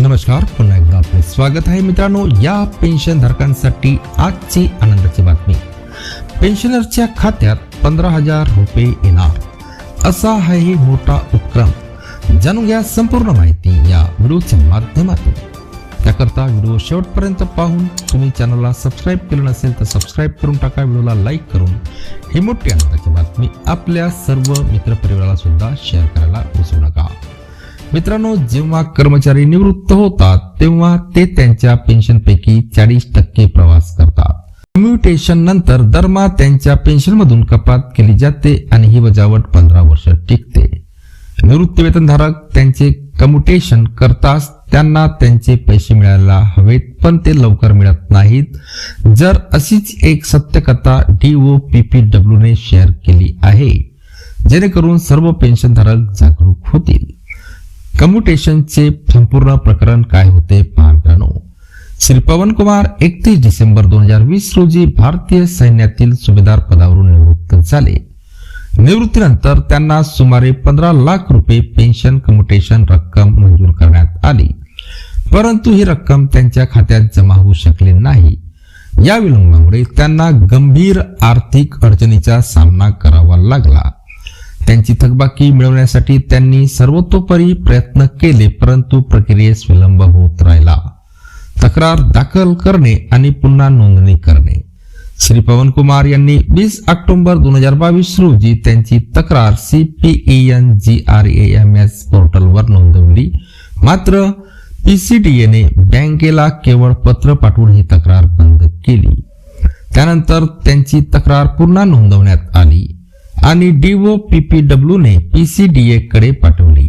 नमस्कार पुन्हा एकदा आपले स्वागत आहे मित्रांनो या पेन्शन धारकांसाठी आजची आनंदाची बातमी. पेन्शनरच्या खात्यात पंधरा हजार रुपये येणार. असा आहे मोठा उपक्रम. जाणून घ्या संपूर्ण माहिती या व्हिडिओच्या माध्यमातून. त्याकरता व्हिडिओ शेवटपर्यंत पाहून तुम्ही चॅनलला सबस्क्राईब केलं नसेल तर सबस्क्राईब करून टाका व्हिडिओला लाईक करून. ही मोठी आनंदाची बातमी आपल्या सर्व मित्रपरिवाराला सुद्धा शेअर करायला विसरू नका. मित्रांनो जेव्हा कर्मचारी निवृत्त होतात तेव्हा ते त्यांच्या पेन्शनपैकी चाळीस टक्के प्रवास करतात. कम्युटेशन नंतर दरमहा त्यांच्या पेन्शनमधून कपात केली जाते आणि ही वजावट पंधरा वर्ष टिकते. निवृत्तीवेतनधारक त्यांचे कम्युटेशन करताच त्यांना त्यांचे पैसे मिळायला हवेत पण ते लवकर मिळत नाहीत. जर अशीच एक Satyakatha D O P P W ने शेअर केली आहे जेणेकरून सर्व पेन्शनधारक जागरूक होतील. कम्युटेशनचे संपूर्ण प्रकरण काय होते पहा मित्रांनो श्री पवन कुमार एकतीस डिसेंबर दोन हजार वीस रोजी भारतीय सैन्यातील सुभेदार पदावरून निवृत्त झाले. निवृत्तीनंतर त्यांना सुमारे पंधरा लाख रुपये पेन्शन कम्युटेशन रक्कम मंजूर करण्यात आली. परंतु ही रक्कम त्यांच्या खात्यात जमा होऊ शकली नाही. या विलंबामुळे त्यांना गंभीर आर्थिक अडचणीचा सामना करावा लागला. त्यांची थकबाकी मिळवण्यासाठी त्यांनी सर्वतोपरी प्रयत्न केले परंतु प्रक्रियेस विलंब होत राहिला. तक्रार दाखल करणे आणि पुन्हा नोंदणी करणे. श्री पवन कुमार यांनी वीस ऑक्टोबर दोन हजार बावीस रोजी त्यांची तक्रार C P E N G R M S पोर्टलवर नोंदवली. मात्र पीसीडीएने बँकेला केवळ पत्र पाठवून ही तक्रार बंद केली. त्यानंतर त्यांची तक्रार पुन्हा नोंदवण्यात आणि डीओ पीपीडब्ल्यूने पीसीडीए कडे पाठवली.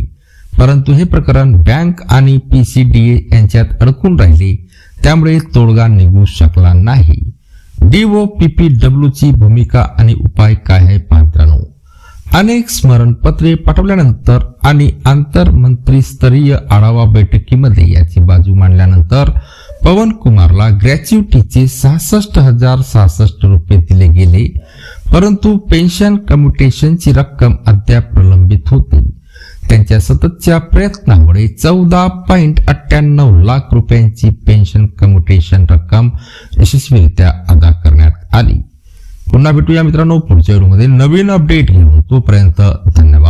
परंतु हे प्रकरण बँक आणि पीसीडीए यांच्यात अडकून राहिले. त्यामुळे तोडगा निघू शकला नाही. डीओ पीपीडब्ल्यू ची भूमिका आणि उपाय काय आहे पात्रांनो अनेक स्मरणपत्रे पाठवल्यानंतर आणि आंतरमंत्रीस्तरीय आढावा बैठकीमध्ये याची बाजू मांडल्यानंतर पवन कुमारला ग्रॅच्युटीचे सहासष्ट हजार सहासष्ट रुपये दिले परंतु पेन्शन कम्युटेशनची रक्कम अद्याप प्रलंबित होती. त्यांच्या सततच्या प्रयत्नामुळे चौदा पॉईंट अठ्ठ्याण्णव लाख रुपयांची पेन्शन कम्युटेशन रक्कम यशस्वीरित्या अदा करण्यात आली. पुन्हा भेटूया मित्रांनो पुढच्या व्हिडिओमध्ये. नवीन अपडेट घेऊन तोपर्यंत धन्यवाद.